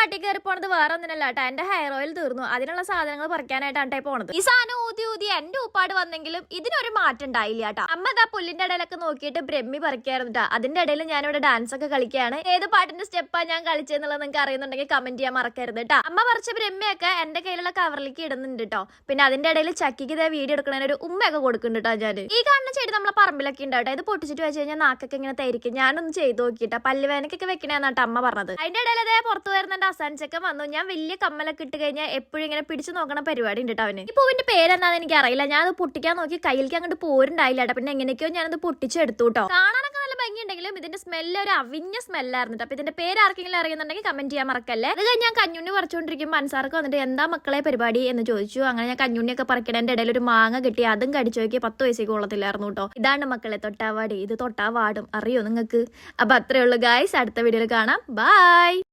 കാട്ടി കയറി പോണത് വേറെ ഒന്നിനല്ല കേട്ടോ എന്റെ ഹെയർ ഓയിൽ തീർന്നു. അതിനുള്ള സാധനങ്ങൾ പറിക്കാനായിട്ടാണ് പോണത്. ഈ സാധനം ഊതി ഊതി എന്റെ ഉപ്പാട് വന്നെങ്കിലും ഇതിനൊരു മാറ്റം ഉണ്ടായില്ല കേട്ടോ അമ്മ ഇതാ പുല്ലിന്റെ ഇടയിലൊക്കെ നോക്കിയിട്ട് ബ്രഹ്മി പറിക്കായിരുന്നു കേട്ടോ അതിന്റെ ഇടയിൽ ഞാനിവിടെ ഡാൻസ് ഒക്കെ കളിക്കുകയാണ്. ഏത് പാട്ടിന്റെ സ്റ്റെപ്പാ ഞാൻ കളിച്ചെന്നുള്ളത് നിങ്ങൾക്ക് അറിയുന്നുണ്ടെങ്കിൽ കമന്റ് ചെയ്യാൻ മറക്കരുത് കേട്ടോ അമ്മ പറിച്ച ബ്രഹ്മിയൊക്കെ എന്റെ കയ്യിലുള്ള കവറിലേക്ക് ഇടുന്നുണ്ട് കേട്ടോ പിന്നെ അതിന്റെ ഇടയിൽ ചക്കിക്ക് ഇതേ വീഡിയോ എടുക്കണതിന് ഒരു ഉമ്മയൊക്കെ കൊടുക്കുന്നുണ്ട് കേട്ടോ ഞാൻ ഈ കാണുന്ന ചെടി നമ്മളെ പറമ്പിലൊക്കെ ഉണ്ട് കേട്ടോ ഇത് പൊട്ടിച്ചിട്ട് വെച്ച് കഴിഞ്ഞാൽ നാക്കൊക്കെ ഇങ്ങനെ തരിക്കും. ഞാനൊന്ന് ചെയ്ത് നോക്കിയിട്ടാ പല്ലുവേനക്കൊക്കെ വെക്കണേന്നാട്ടോ അമ്മ പറഞ്ഞത്. അതിന്റെ ഇടയിൽ അതേ പുറത്ത് വരുന്നുണ്ട് അസാൻചക്കം വന്നു. ഞാൻ വലിയ കമ്മലൊക്കെ ഇട്ട് കഴിഞ്ഞാൽ എപ്പോഴും ഇങ്ങനെ പിടിച്ചു നോക്കണ പരിപാടി ഉണ്ട് കേട്ടോ അവന്. ഈ പൂവിന്റെ പേരെന്താന്ന് എനിക്ക് അറിയില്ല. ഞാൻ അത് പൊട്ടിക്കാൻ നോക്കി കയ്യിലേക്ക് അങ്ങോട്ട് പോരുണ്ടായില്ല കേട്ടോ. പിന്നെ എങ്ങനെയൊക്കെയോ ഞാനത് പൊട്ടിച്ചെടുത്തു കേട്ടോ. കാണാനൊക്കെ നല്ല ഭംഗിയുണ്ടെങ്കിലും ഇതിന്റെ സ്മെല്ല് ഒരു അവിഞ്ഞ സ്മെല്ലായിരുന്നു കേട്ടോ. അപ്പൊ ഇതിന്റെ പേര് ആർക്കെങ്കിലും അറിയുന്നുണ്ടെങ്കിൽ കമന്റ് ചെയ്യാൻ മറക്കല്ലേ. അത് ഞാൻ കഞ്ഞുണ്ണി പറിച്ചുകൊണ്ടിരിക്കുമ്പോൾ അൻസാർക്ക് വന്നിട്ട് എന്താ മക്കളെ പരിപാടി? എന്ന് ചോദിച്ചു. അങ്ങനെ ഞാൻ കഞ്ഞുണ്ണിയൊക്കെ പറിക്കണേന്റെ ഇടയിൽ ഒരു മാങ്ങ കിട്ടി. അതും കടിച്ചു നോക്കി പത്ത് വയസ്സേക്ക് കൊള്ളത്തില്ലായിരുന്നു കേട്ടോ. ഇതാണ് മക്കളെ തൊട്ടാവാടി. ഇത് തൊട്ടാവാടും. അറിയോ നിങ്ങൾക്ക്? അപ്പൊ അത്രേ ഉള്ളു ഗായ്സ് അടുത്ത വീഡിയോയിൽ കാണാം. ബൈ